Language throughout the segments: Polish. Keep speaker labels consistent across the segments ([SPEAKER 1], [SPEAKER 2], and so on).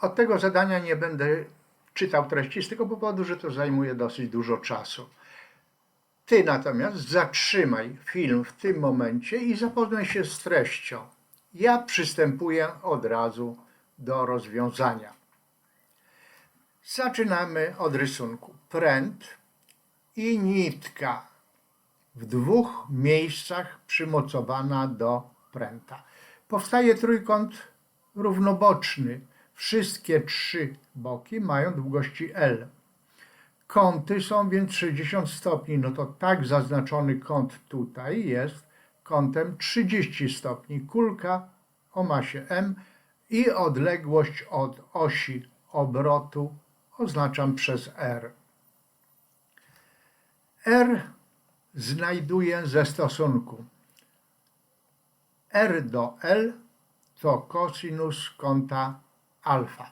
[SPEAKER 1] Od tego zadania nie będę czytał treści z tego powodu, że to zajmuje dosyć dużo czasu. Ty natomiast zatrzymaj film w tym momencie i zapoznaj się z treścią. Ja przystępuję od razu do rozwiązania. Zaczynamy od rysunku. Pręt i nitka w dwóch miejscach przymocowana do pręta. Powstaje trójkąt równoboczny. Wszystkie trzy boki mają długości L. Kąty są więc 60 stopni. No to tak zaznaczony kąt tutaj jest kątem 30 stopni. Kulka o masie M i odległość od osi obrotu oznaczam przez R. R znajduję ze stosunku R do L to kosinus kąta alfa.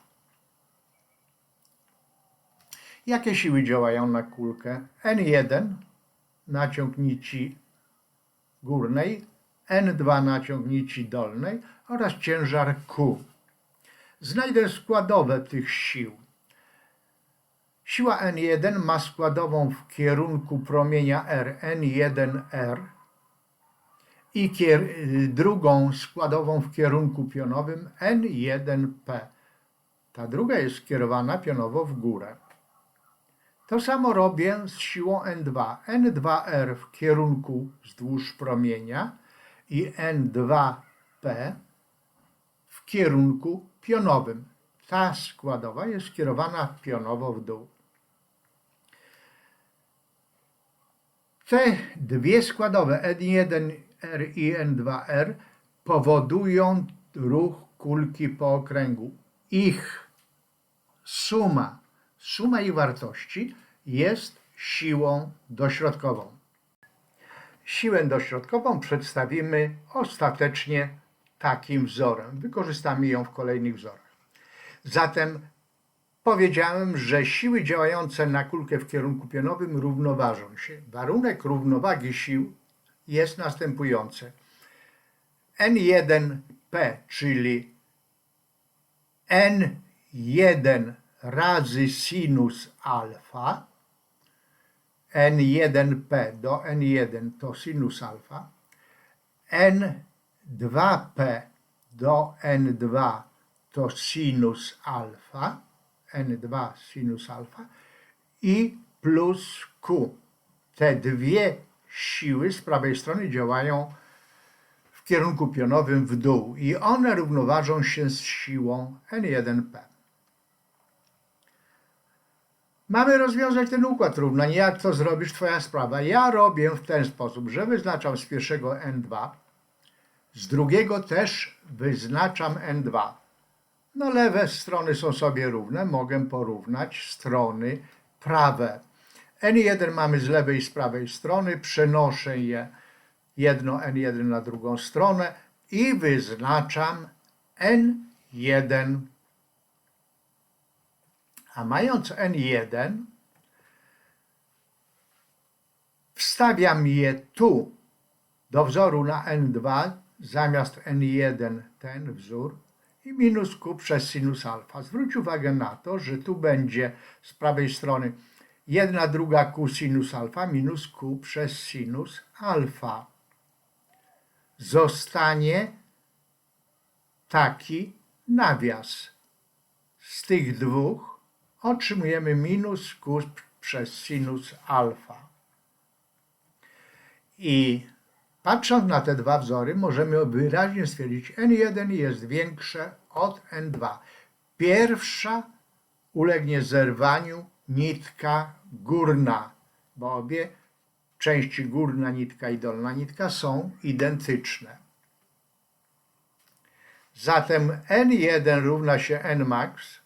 [SPEAKER 1] Jakie siły działają na kulkę? N1 naciąg nici górnej, N2 naciąg nici dolnej oraz ciężar Q. Znajdę składowe tych sił. Siła N1 ma składową w kierunku promienia R N1R i drugą składową w kierunku pionowym N1P. Ta druga jest skierowana pionowo w górę. To samo robię z siłą N2. N2R w kierunku wzdłuż promienia i N2P w kierunku pionowym. Ta składowa jest skierowana pionowo w dół. Te dwie składowe N1R i N2R powodują ruch kulki po okręgu. Ich suma, suma ich wartości jest siłą dośrodkową. Siłę dośrodkową przedstawimy ostatecznie takim wzorem. Wykorzystamy ją w kolejnych wzorach. Zatem powiedziałem, że siły działające na kulkę w kierunku pionowym równoważą się. Warunek równowagi sił jest następujący. N1P, czyli N1 razy sinus alfa, N1P do N1 to sinus alfa, N2P do N2 to sinus alfa, N2 sinus alfa i plus Q. Te dwie siły z prawej strony działają w kierunku pionowym w dół i one równoważą się z siłą N1P. Mamy rozwiązać ten układ równań. Jak to zrobisz, twoja sprawa. Ja robię w ten sposób, że wyznaczam z pierwszego N2, z drugiego też wyznaczam N2. No lewe strony są sobie równe, mogę porównać strony prawe. N1 mamy z lewej i z prawej strony, przenoszę je jedno N1 na drugą stronę i wyznaczam N1. A mając N1, wstawiam je tu do wzoru na N2 zamiast N1 ten wzór i minus Q przez sinus alfa. Zwróć uwagę na to, że tu będzie z prawej strony jedna druga Q sinus alfa minus Q przez sinus alfa. Zostanie taki nawias. Z tych dwóch otrzymujemy minus Q przez sinus alfa. I Patrząc na te dwa wzory, możemy wyraźnie stwierdzić, N1 jest większe od N2. Pierwsza ulegnie zerwaniu nitka górna, bo obie części górna nitka i dolna nitka są identyczne. Zatem N1 równa się Nmax.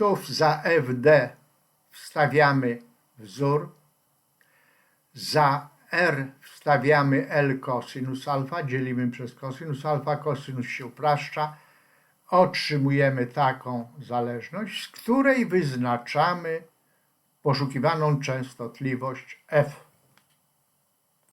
[SPEAKER 1] Tu za FD wstawiamy wzór. Za R wstawiamy L cosinus alfa, dzielimy przez cosinus alfa, cosinus się upraszcza. Otrzymujemy taką zależność, z której wyznaczamy poszukiwaną częstotliwość F.